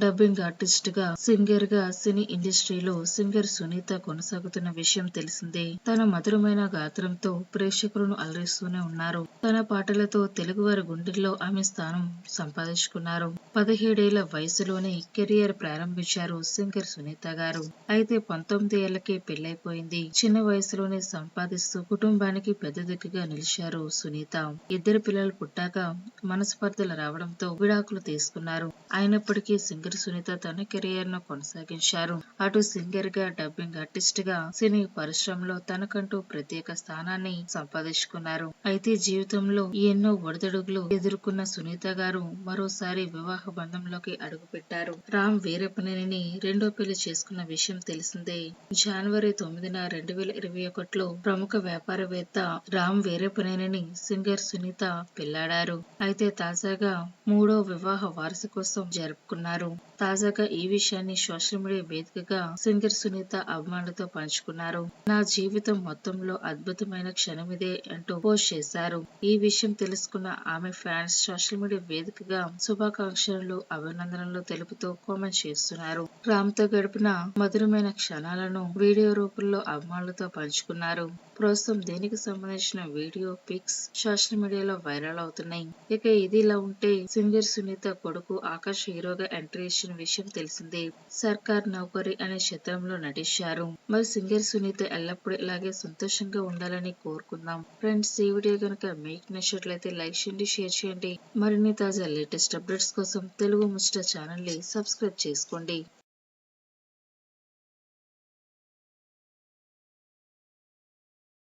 dubbing ఆర్టిస్ట్గా సింగర్గా సినీ ఇండస్ట్రీలో సింగర్ సునీత కొనసాగుతున్న విషయం తెలిసిందే. తన మధురమైన గాత్రంతో ప్రేక్షకులను అలరిస్తూనే ఉన్నారు. తన పాటలతో తెలుగువారి గుండెల్లో ఆమె స్థానం సంపాదించుకున్నారు. పదిహేడేళ్ళ వయసులోనే కెరియర్ ప్రారంభించారు సింగర్ సునీత గారు. అయితే పంతొమ్మిది ఏళ్ళకే పెళ్ళైపోయింది చిన్న వయసులోనే సంపాదిస్తూ కుటుంబానికి పెద్ద దిక్కుగా నిలిచారు సునీత. ఇద్దరు పిల్లలు పుట్టాక మనస్పర్ధలు రావడంతో విడాకులు తీసుకున్నారు. అయినప్పటికీ సింగర్ సునీత తన కెరియర్ను కొనసాగించారు. అటు సింగర్గా డబ్బింగ్ ఆర్టిస్ట్గా సినీ పరిశ్రమలో తనకంటూ ప్రత్యేక స్థానాన్ని సంపాదించుకున్నారు. అయితే జీవితంలో ఎన్నో ఒడిదడుగులు ఎదుర్కొన్న సునీత గారు మరోసారి వివాహ బంధంలోకి అడుగుపెట్టారు. రామ్ వీరప్పనేనిని రెండో పెళ్ళి చేసుకున్న విషయం తెలిసిందే. జనవరి తొమ్మిదిన రెండు వేల ఇరవై ఒకటిలో ప్రముఖ వ్యాపారవేత్త రామ్ వీరప్పనేనిని సింగర్ సునీత పెళ్ళాడారు. అయితే తాజాగా మూడో వివాహ వార్షికోత్సవం జరుపుకున్నారు. తాజాగా ఈ విషయాన్ని సోషల్ మీడియా వేదికగా సింగర్ సునీత అభిమానులతో పంచుకున్నారు. నా జీవితం మొత్తంలో అద్భుతమైన క్షణమిదే అంటూ పోస్ట్ చేశారు. ఈ విషయం తెలుసుకున్న ఆమె ఫ్యాన్స్ సోషల్ మీడియా వేదికగా శుభాకాంక్షలు అభినందనలు తెలుపుతూ కామెంట్ చేస్తున్నారు. రామ్తో గడిపిన మధురమైన క్షణాలను వీడియో రూపంలో అభిమానులతో పంచుకున్నారు. ప్రస్తుతం దీనికి సంబంధించిన వీడియో పిక్స్ సోషల్ మీడియాలో వైరల్ అవుతున్నాయి. ఇక ఇది ఇలా ఉంటే సింగర్ సునీత కొడుకు ఆకాష్ హీరోగా ఎంట్రీ ఇచ్చిన విషయం తెలిసిందే. సర్కార్ నౌకరి అనే చిత్రంలో నటించారు. మరి సింగర్ సునీత ఎల్లప్పుడూ ఇలాగే సంతోషంగా ఉండాలని కోరుకుందాం. ఫ్రెండ్స్ ఈ వీడియో కనుక మీకు నచ్చినట్లయితే లైక్ చేయండి షేర్ చేయండి. మరిన్ని తాజా లేటెస్ట్ అప్డేట్స్ కోసం తెలుగు ముచ్చట ఛానల్ని సబ్స్క్రైబ్ చేసుకోండి.